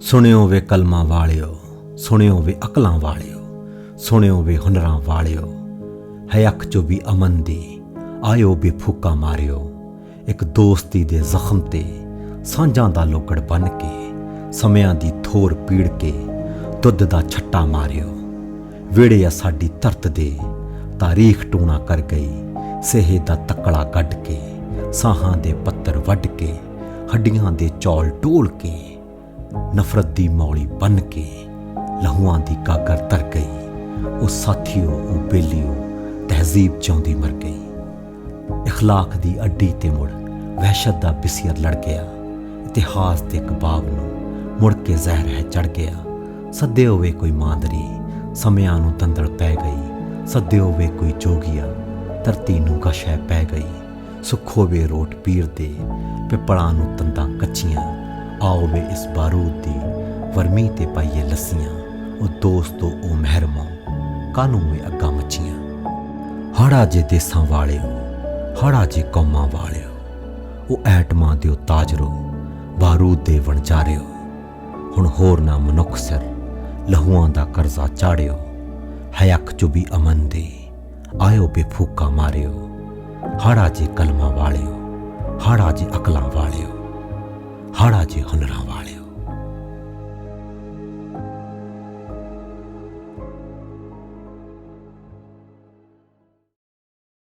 ਸੁਣਿਓ ਵੇ ਕਲਮਾਂ ਵਾਲਿਓ, ਸੁਣਿਓ ਵੇ ਅਕਲਾਂ ਵਾਲਿਓ, ਸੁਣਿਓ ਵੇ ਹੁਨਰਾਂ ਵਾਲਿਓ। ਹੈ ਅੱਖ ਚੋਂ ਵੀ ਅਮਨ ਦੀ, ਆਇਓ ਵੀ ਫੂਕਾ ਮਾਰਿਓ। ਇੱਕ ਦੋਸਤੀ ਦੇ ਜ਼ਖਮ ਤੇ ਸਾਂਝਾਂ ਦਾ ਲੋਕੜ ਬਨ ਕੇ, ਸਮਿਆਂ ਦੀ ਥੋਰ ਪੀੜ ਕੇ ਦੁੱਧ ਦਾ ਛੱਟਾ ਮਾਰਿਓ। ਵੇੜੇ ਆ ਸਾਡੀ ਧਰਤ ਦੇ, ਤਾਰੀਖ ਟੂਣਾ ਕਰ ਗਈ, ਸਹਿ ਦਾ ਤੱਕੜਾ ਕੱਢ ਕੇ, ਸਾਹਾਂ ਦੇ ਪੱਤਰ ਵੱਢ ਕੇ, ਹੱਡੀਆਂ ਦੇ ਚੌਲ ਟੋਲ ਕੇ। ਨਫ਼ਰਤ ਦੀ ਮੌਲੀ ਬਨ ਕੇ ਲਹੂਆਂ ਦੀ ਕਾਕਰ ਤਰ ਗਈ ਉਹ ਸਾਥੀਓ ਉਹ ਬੇਲੀਓ ਤਹਿਜ਼ੀਬ ਚਾਉਂਦੀ ਮਰ ਗਈ اخلاق ਦੀ ਅੱਡੀ ਤੇ ਮੁੜ ਵਹਿਸ਼ਤ ਦਾ ਬਿਸਿਰ ਲੜ ਗਿਆ ਇਤਿਹਾਸ ਦੇ ਕਬਾਬ ਨੂੰ ਮੁੜ ਕੇ ਜ਼ਹਿਰ ਹੈ ਚੜ ਗਿਆ ਸੱਦੇ ਹੋਵੇ ਕੋਈ ਮਾਂਦਰੀ ਸਮਿਆਂ ਨੂੰ ਤੰਦੜ ਪੈ ਗਈ ਸੱਦੇ ਹੋਵੇ ਕੋਈ ਜੋਗੀਆ ਧਰਤੀ ਨੂੰ ਗਸ਼ੈ ਪੈ ਗਈ ਸੁੱਖ ਹੋਵੇ ਰੋਟ ਪੀਰ ਦੇ ਪਿਪਲਾਂ ਨੂੰ ਤੰਦਾਂ ਕੱਚੀਆਂ ਆਓ ਵੇ ਇਸ ਬਾਰੂਦ ਦੀ ਵਰਮੀ ਤੇ ਪਾਈਏ ਲੱਸੀਆਂ। ਉਹ ਦੋਸਤੋ ਉਹ ਮਹਿਰਮੋ ਕਾਨੂੰ ਵੇ ਅੱਗਾ ਮੱਚੀਆਂ ਹੜਾ ਜੇ ਦੇਸਾਂ ਵਾਲਿਓ, ਹੜਾ ਜੇ ਕੌਮਾਂ ਵਾਲਿਓ, ਉਹ ਐਟਮਾਂ ਦਿਓ ਤਾਜਰੋ ਬਾਰੂਦ ਦੇ ਵਣਜਾਰਿਓ ਹੁਣ ਹੋਰ ਨਾ ਮਨੁੱਖ ਸਿਰ ਲਹੂਆਂ ਦਾ ਕਰਜ਼ਾ ਚਾੜਿਓ ਹੈ ਅੱਖ ਚੁ ਅਮਨ ਦੇ ਆਇਓ ਬੇਫੂਕਾ ਮਾਰਿਓ। ਹੜਾ ਜੇ ਕਲਮਾਂ ਵਾਲਿਓ, ਹੜਾ ਜੇ ਅਕਲਾਂ ਵਾਲਿਓ। ਹੜਾ ਜੇ ਹੁਨਰਾਂ ਵਾਲਿਓ।